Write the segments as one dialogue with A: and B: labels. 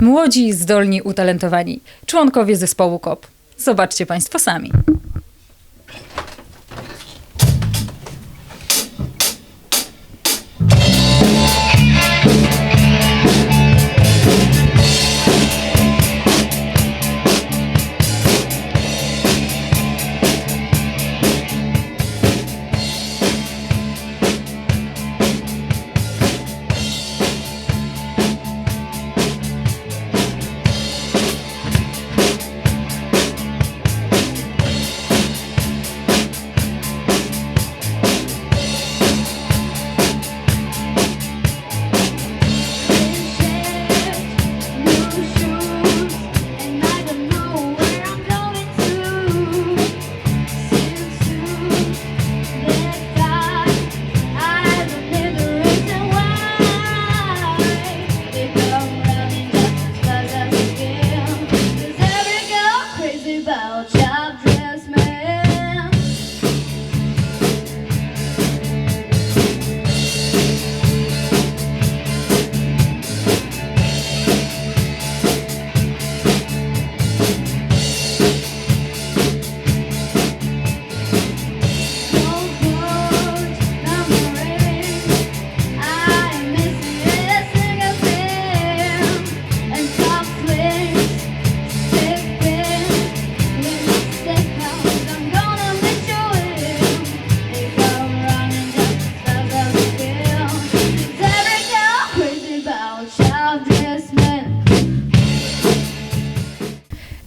A: Młodzi, zdolni, utalentowani. Członkowie zespołu KOP. Zobaczcie Państwo sami.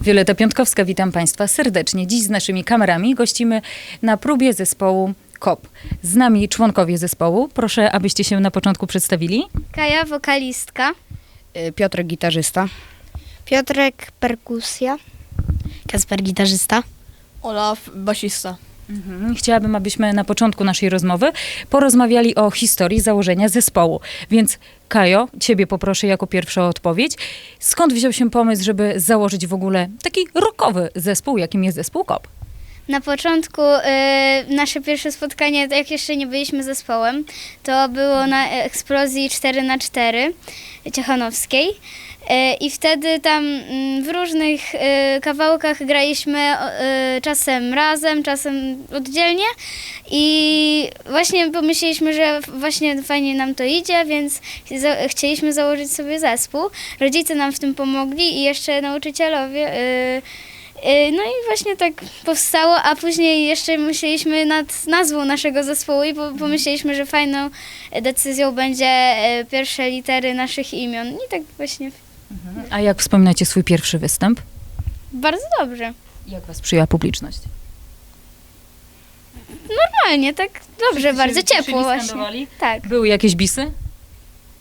A: Wioleta Piątkowska, witam Państwa serdecznie. Dziś z naszymi kamerami gościmy na próbie zespołu KOP. Z nami członkowie zespołu. Proszę, abyście się na początku przedstawili.
B: Kaja, wokalistka.
C: Y, Piotrek gitarzysta.
B: Piotrek, perkusja. Kasper, gitarzysta.
C: Olaf basista.
A: Mhm. Chciałabym, abyśmy na początku naszej rozmowy porozmawiali o historii założenia zespołu. Więc Kajo, ciebie poproszę jako pierwszą o odpowiedź. Skąd wziął się pomysł, żeby założyć w ogóle taki rockowy zespół, jakim jest zespół KOP?
B: Na początku y, nasze pierwsze spotkanie, jak jeszcze nie byliśmy zespołem, to było na eksplozji 4 na 4 Ciechanowskiej. Y, I wtedy tam mm, w różnych y, kawałkach graliśmy y, czasem razem, czasem oddzielnie. I właśnie pomyśleliśmy, że właśnie fajnie nam to idzie, więc za, chcieliśmy założyć sobie zespół. Rodzice nam w tym pomogli i jeszcze nauczycielowie. Y, Y, No i właśnie tak powstało, a później jeszcze myśleliśmy nad nazwą naszego zespołu i po- pomyśleliśmy, że fajną decyzją będzie y, pierwsze litery naszych imion. I tak właśnie
A: A jak wspominacie swój pierwszy występ?
B: bardzo dobrze.
A: Jak was przyjęła publiczność?
B: Normalnie, tak dobrze, bardzo ciepło właśnie. Tak,
A: Były jakieś bisy?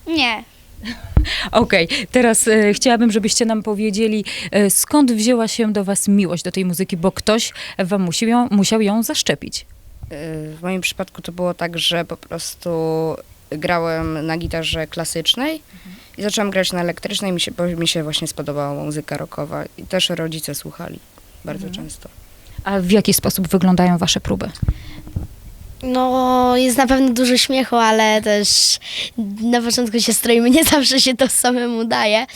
B: nie.
A: Okej, teraz e, chciałabym, żebyście nam powiedzieli, e, skąd wzięła się do was miłość do tej muzyki, bo ktoś wam musi ją, musiał ją zaszczepić.
C: Y, W moim przypadku to było tak, że po prostu grałem na gitarze klasycznej i zaczęłam grać na elektrycznej, mi się, bo mi się właśnie spodobała muzyka rockowa i też rodzice słuchali bardzo często.
A: A w jaki sposób wyglądają wasze próby?
D: No, jest na pewno dużo śmiechu, ale też na początku się stroimy, nie zawsze się to samemu daje.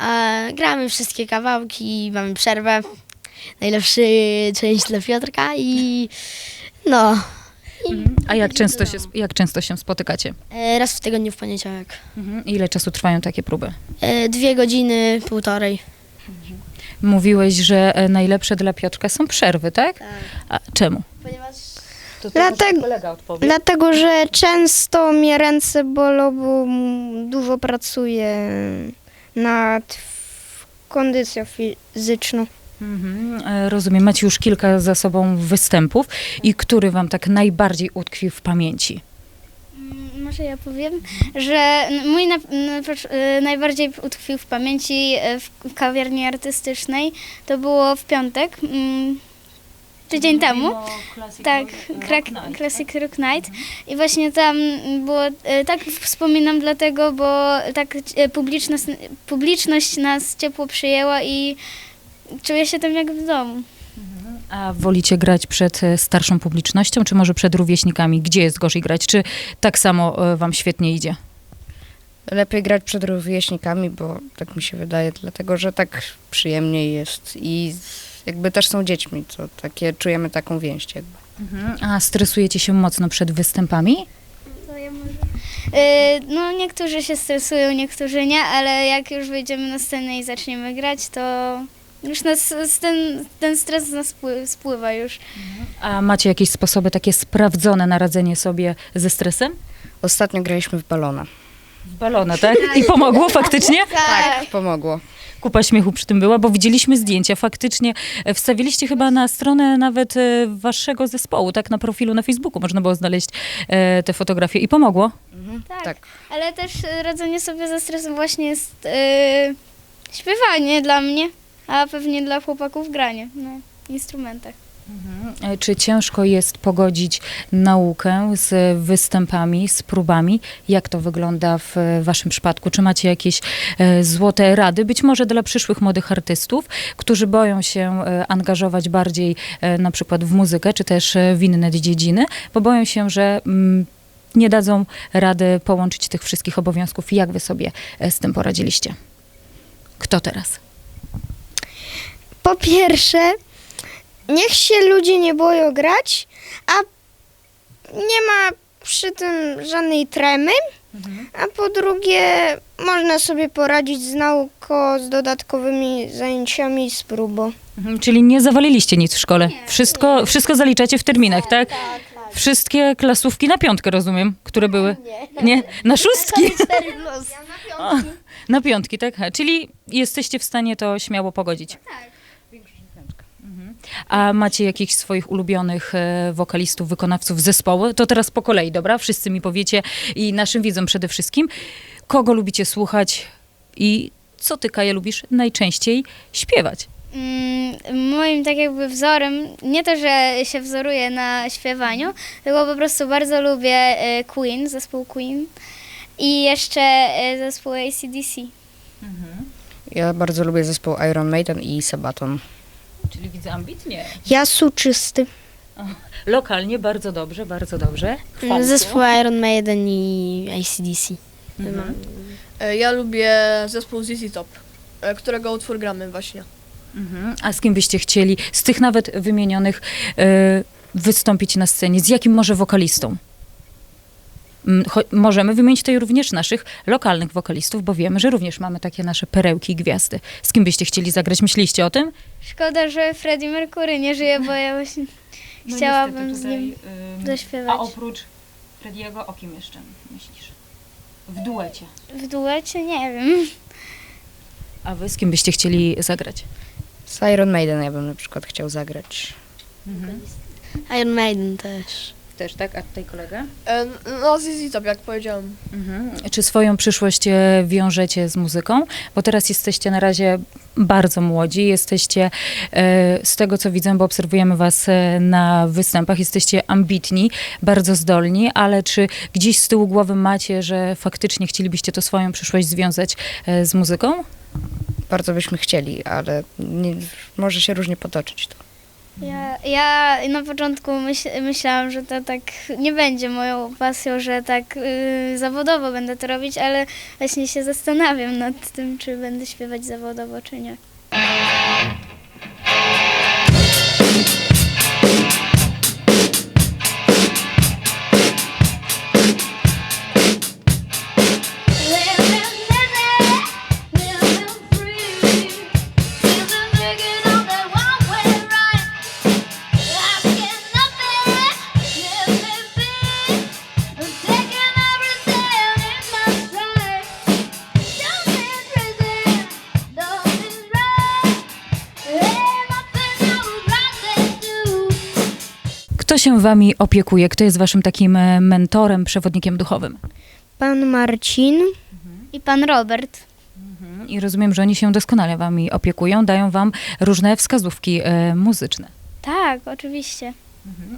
D: A gramy wszystkie kawałki, mamy przerwę. Najlepszy część dla Piotrka i no,
A: A jak często, się, jak często się spotykacie?
D: e, raz w tygodniu w poniedziałek.
A: Mhm. Ile czasu trwają takie próby?
D: E, Dwie godziny, półtorej.
A: Mówiłeś, że e, najlepsze dla Piotrka są przerwy, tak? A czemu?
D: Ponieważ
A: To
E: Dlatego-
A: kolega odpowie.
E: Dlatego, że często mnie ręce bolą, bo dużo pracuję nad f- kondycją fizyczną.
A: Mhm. e, Rozumiem, macie już kilka za sobą występów i który wam tak najbardziej utkwił w pamięci?
B: Mm, Może ja powiem, że n- mój na, na, pocz- y, najbardziej utkwił w pamięci y, w, w kawiarni artystycznej. To było w piątek, mm, tydzień temu. Tak, Krak- Classic Rock Night. I właśnie tam było, e, tak wspominam dlatego, bo tak e, publiczność, publiczność nas ciepło przyjęła i czuję się tam jak w domu.
A: A wolicie grać przed e, starszą publicznością, czy może przed rówieśnikami? Gdzie jest gorzej grać? Czy tak samo wam świetnie idzie?
C: Lepiej grać przed rówieśnikami, bo tak mi się wydaje, dlatego że tak przyjemniej jest i jakby też są dziećmi, to takie czujemy taką więź jakby.
A: Mhm. A stresujecie się mocno przed występami?
B: Y, No niektórzy się stresują, niektórzy nie, ale jak już wyjdziemy na scenę i zaczniemy grać, to już nas, ten, ten stres z nas spły- spływa już.
A: A macie jakieś sposoby takie sprawdzone na radzenie sobie ze stresem?
C: Ostatnio graliśmy w balona.
A: W balona, tak? I pomogło faktycznie?
C: Tak, pomogło.
A: Kupa śmiechu przy tym była, bo widzieliśmy zdjęcia. Faktycznie e, wstawiliście chyba na stronę nawet e, waszego zespołu, tak? Na profilu na Facebooku można było znaleźć e, te fotografie i pomogło.
B: Tak.
C: Tak.
B: Ale też radzenie sobie ze stresem właśnie jest y, śpiewanie dla mnie, a pewnie dla chłopaków granie na instrumentach.
A: E, Czy ciężko jest pogodzić naukę z występami, z próbami? Jak to wygląda w e, waszym przypadku? Czy macie jakieś e, złote rady, być może dla przyszłych młodych artystów, którzy boją się angażować bardziej na przykład w muzykę, czy też w inne dziedziny, bo boją się, że mm, nie dadzą rady połączyć tych wszystkich obowiązków. Jak wy sobie z tym poradziliście? Kto teraz?
E: Po pierwsze, niech się ludzie nie boją grać, a nie ma przy tym żadnej tremy. A po drugie, można sobie poradzić z nauką, z dodatkowymi zajęciami z próbą.
A: Mhm, Czyli nie zawaliliście nic w szkole? wszystko, wszystko zaliczacie w terminach, tak? Wszystkie klasówki na piątkę, rozumiem, które były? Nie. Na szóstki? O, na piątki, tak? Czyli jesteście w stanie to śmiało pogodzić? Tak. A macie jakichś swoich ulubionych e, wokalistów, wykonawców zespołu? To teraz po kolei, dobra? Wszyscy mi powiecie i naszym widzom przede wszystkim. Kogo lubicie słuchać i co ty, Kaja, lubisz najczęściej śpiewać?
B: Mm, Moim tak jakby wzorem, nie to, że się wzoruję na śpiewaniu, tylko po prostu bardzo lubię y, Queen, zespół Queen i jeszcze y, zespół ACDC.
C: Ja bardzo lubię zespół Iron Maiden i Sabaton.
A: Czyli widzę ambitnie.
E: Ja czysty.
A: Lokalnie bardzo dobrze, bardzo dobrze.
D: Zespół Iron Maiden i ACDC.
F: E, Ja lubię zespół ZZ Top, e, którego utwór gramy właśnie.
A: Mhm. A z kim byście chcieli, z tych nawet wymienionych, e, wystąpić na scenie? Z jakim może wokalistą? Mm, Możemy wymienić tutaj również naszych lokalnych wokalistów, bo wiemy, że również mamy takie nasze perełki i gwiazdy. Z kim byście chcieli zagrać? Myśliście o tym?
B: Szkoda, że Freddie Mercury nie żyje, bo ja właśnie chciałabym z nim zaśpiewać.
A: A oprócz Frediego, o kim jeszcze myślisz? W duecie.
B: W duecie nie wiem.
A: A wy z kim byście chcieli zagrać?
C: Z Iron Maiden ja bym na przykład chciał zagrać.
D: Iron Maiden też.
A: Też, tak? A tutaj kolega?
F: E, No ZZ Top, jak powiedziałem.
A: Mhm. Czy swoją przyszłość e, wiążecie z muzyką? Bo teraz jesteście na razie bardzo młodzi, jesteście e, z tego co widzę, bo obserwujemy was e, na występach, jesteście ambitni, bardzo zdolni, ale czy gdzieś z tyłu głowy macie, że faktycznie chcielibyście to swoją przyszłość związać e, z muzyką?
C: Bardzo byśmy chcieli, ale nie, może się różnie potoczyć to.
B: Ja, ja na początku myśl, myślałam, że to tak nie będzie moją pasją, że tak y, zawodowo będę to robić, ale właśnie się zastanawiam nad tym, czy będę śpiewać zawodowo, czy nie.
A: Kto się wami opiekuje? Kto jest waszym takim e, mentorem, przewodnikiem duchowym?
E: Pan Marcin.
B: I pan Robert.
A: Mhm. I rozumiem, że oni się doskonale wami opiekują, dają wam różne wskazówki e, muzyczne.
B: Tak, oczywiście.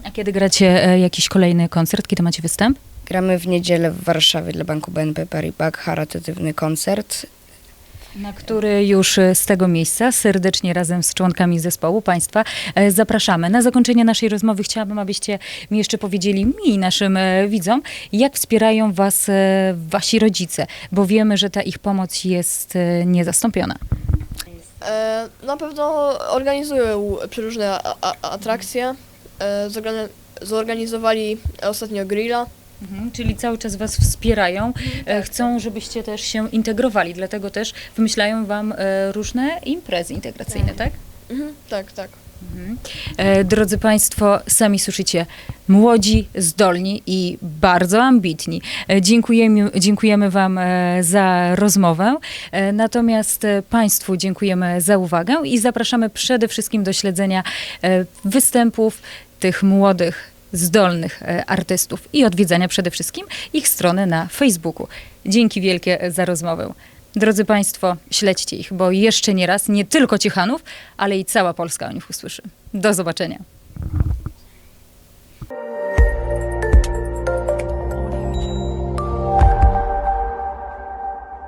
A: A kiedy gracie e, jakiś kolejny koncert, kiedy macie występ?
C: Gramy w niedzielę w Warszawie dla Banku BNP Paribas charytatywny koncert
A: na który już e, z tego miejsca serdecznie razem z członkami zespołu Państwa e, zapraszamy. Na zakończenie naszej rozmowy chciałabym, abyście mi jeszcze powiedzieli mi naszym e, widzom, jak wspierają Was Wasi rodzice, bo wiemy, że ta ich pomoc jest niezastąpiona.
F: Na pewno organizują przeróżne atrakcje. Zorgani- zorganizowali ostatnio grilla.
A: Mhm, czyli cały czas Was wspierają, e, chcą, żebyście też się integrowali, dlatego też wymyślają Wam e, różne imprezy integracyjne, tak?
F: Mhm, tak, tak.
A: E, Drodzy Państwo, sami słyszycie, młodzi, zdolni i bardzo ambitni. E, Dziękujemy, dziękujemy Wam e, za rozmowę, e, natomiast e, Państwu dziękujemy za uwagę i zapraszamy przede wszystkim do śledzenia e, występów tych młodych, zdolnych e, artystów i odwiedzania przede wszystkim ich strony na Facebooku. Dzięki wielkie za rozmowę. Drodzy Państwo, śledźcie ich, bo jeszcze nie raz nie tylko Ciechanów, ale i cała Polska o nich usłyszy. Do zobaczenia.